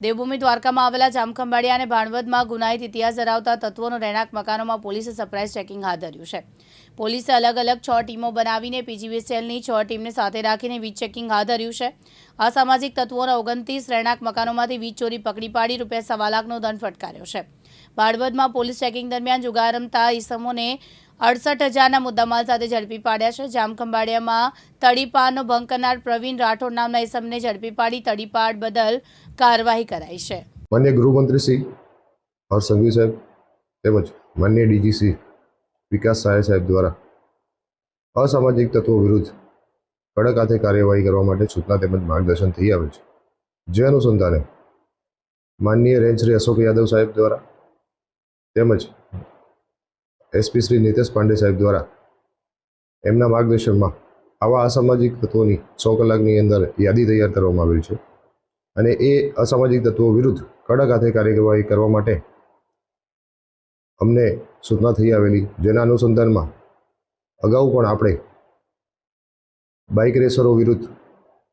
દેવભૂમિ દ્વારકામાં આવેલા જામખંભાળિયા અને ભાણવદમાં ગુનાહિત ઇતિહાસ ધરાવતા તત્વોનો રહેણાંક મકાનોમાં પોલીસે સરપ્રાઇઝ ચેકિંગ હાથ ધર્યું છે. પોલીસે અલગ અલગ છ ટીમો બનાવીને પીજીવીસીએલની છ ટીમને સાથે રાખીને વીજ ચેકિંગ હાથ ધર્યું છે. અસામાજિક તત્વોના ઓગણત્રીસ રહેણાંક મકાનોમાંથી વીજ ચોરી પકડી પાડી રૂપિયા સવા લાખનો દંડ ફટકાર્યો છે. ભાણવદમાં પોલીસ ચેકિંગ દરમિયાન જુગાર રમતા ઈસમોને અડસઠ હજારના મુદ્દામાલ સાથે ઝડપી પાડ્યા છે. જામખંભાળિયામાં તડીપારનો ભંગ કરનાર પ્રવીણ રાઠોડ નામના ઈસમને ઝડપી પાડી તડીપાડ બદલ કાર્યવાહી કરાઈ છે. માન્ય ગૃહમંત્રી શ્રી હર્ષ સંઘવી સાહેબ તેમજ માન્ય ડીજીસી વિકાસ સહાય સાહેબ દ્વારા અસામાજિક તત્વો વિરુદ્ધ કડક હાથે કાર્યવાહી કરવા માટે સૂચના તેમજ માર્ગદર્શન થઈ આવે છે. જે અનુસંધાને માનનીય રેન્જ શ્રી અશોક યાદવ સાહેબ દ્વારા તેમજ એસપી શ્રી નીતેશ પાંડે સાહેબ દ્વારા એમના માર્ગદર્શનમાં આવા અસામાજિક તત્વોની સો કલાકની અંદર યાદી તૈયાર કરવામાં આવેલ છે. અને એ અસામાજિક તત્વો વિરુદ્ધ કડક હાથે કાર્યવાહી કરવા માટે અમને સૂચના થઈ આવેલી. જેના અનુસંધાનમાં અગાઉ પણ આપણે બાઇક રેસરો વિરુદ્ધ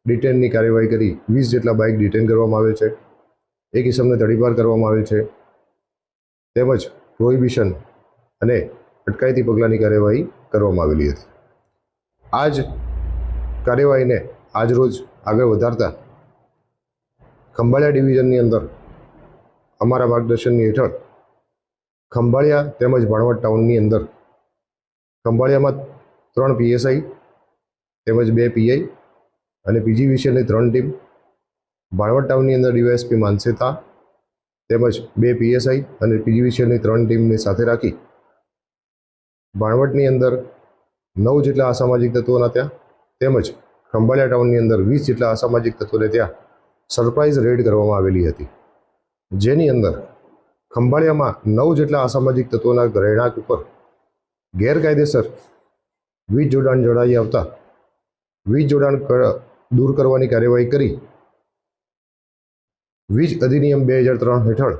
ડિટેનની કાર્યવાહી કરી વીસ જેટલા બાઇક ડિટેન કરવામાં આવેલ છે. એક ઇસમને ધડીપાર કરવામાં આવેલ છે. તેમજ પ્રોહિબિશન અને અટકાયતી પગલાંની કાર્યવાહી કરવામાં આવેલી હતી. આ જ કાર્યવાહીને આજરોજ આગળ વધારતા ખંભાળિયા ડિવિઝનની અંદર અમારા માર્ગદર્શનની હેઠળ ખંભાળિયા તેમજ ભાણવડ ટાઉનની અંદર ખંભાળિયામાં ત્રણ પીએસઆઈ તેમજ બે પીઆઈ અને પીજી વિશેની ત્રણ ટીમ ભાણવડ ટાઉનની અંદર ડીવાયએસપી માનસેતા તેમજ બે પીએસઆઈ અને પીજી વિશેની ત્રણ ટીમને સાથે રાખી ભાણવડની અંદર નવ જેટલા અસામાજિક તત્વોના ત્યાં, તેમજ ખંભાળિયા ટાઉનની અંદર વીસ જેટલા અસામાજિક તત્વોને ત્યાં સરપ્રાઇઝ રેડ કરવામાં આવેલી હતી. જેની અંદર ખંભાળિયામાં નવ જેટલા અસામાજિક તત્વોના રહેણાંક ઉપર ગેરકાયદેસર વીજ જોડાણ જોડાઈ આવતા વીજ જોડાણ દૂર કરવાની કાર્યવાહી કરી વીજ અધિનિયમ બે હજાર ત્રણ હેઠળ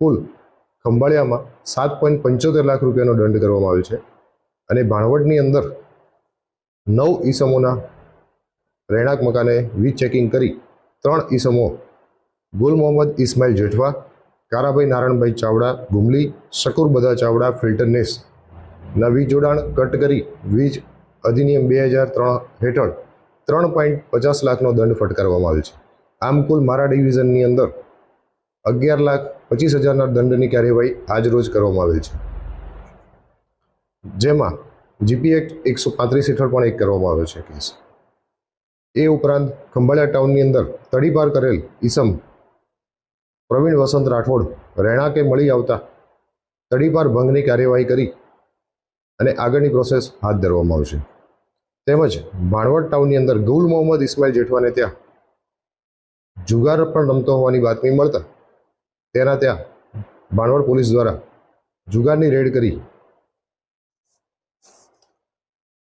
કુલ ખંભાળિયામાં સાત પોઈન્ટ પંચોતેર લાખ રૂપિયાનો દંડ કરવામાં આવ્યો છે. અને ભાણવડની અંદર નવ ઈસમોના રહેણાંક મકાને વીજ ચેકિંગ કરી ત્રણ ઈસમો ગુલ મોહમ્મદ ઇસ્માઇલ જેઠવા, કારાભાઈ નારાયણભાઈ ચાવડા, ગુમલી, શકુર બધા ચાવડા ફિલ્ટરનેસ ના વીજ જોડાણ કટ કરી વીજ અધિનિયમ બે હજાર ત્રણ હેઠળ ત્રણ પોઈન્ટ પચાસ લાખનો દંડ ફટકારવામાં આવ્યો છે. આમ કુલ મારા ડિવિઝનની અંદર અગિયાર લાખ પચીસ હજારના દંડની કાર્યવાહી આજરોજ કરવામાં આવેલ છે. જેમાં જીપી એક્ટ એકસો પાંત્રીસ હેઠળ પણ એક કરવામાં આવ્યો છે કેસ. એ ઉપરાંત ખંભાળિયા ટાઉનની અંદર તડીપાર કરેલ ઈસમ પ્રવીણ વસંત રાઠોડ રહેણાંકે મળી આવતા તડીપાર ભંગની કાર્યવાહી કરી અને આગળની પ્રોસેસ હાથ ધરવામાં આવશે. તેમજ ભાણવડ ટાઉનની અંદર ગુલ મોહમ્મદ ઇસ્માઇલ જેઠવાને ત્યાં જુગાર પણ રમતો હોવાની બાતમી મળતા તેના ત્યાં ભાણવડ પોલીસ દ્વારા જુગારની રેડ કરી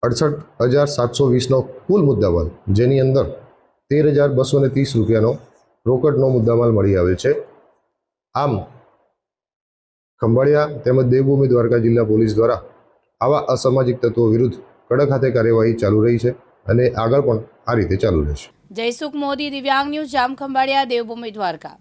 અડસઠ હજાર સાતસો વીસનો કુલ મુદ્દામાલ, જેની અંદર તેર હજાર બસો ને ત્રીસ રૂપિયાનો રોકડનો મુદ્દામાલ મળી આવેલ છે. આમ, ખંભાળિયા તેમજ દેવભૂમિ દ્વારકા જિલ્લા પોલીસ દ્વારા આવા અસામાજિક તત્વો વિરુદ્ધ કડક હાથે કાર્યવાહી ચાલુ રહી છે અને આગળ પણ આ રીતે ચાલુ રહેશે. જયસુખ મોદી, દિવ્યાંગ ન્યૂઝ, જામખંભાળિયા, દેવભૂમિ દ્વારકા.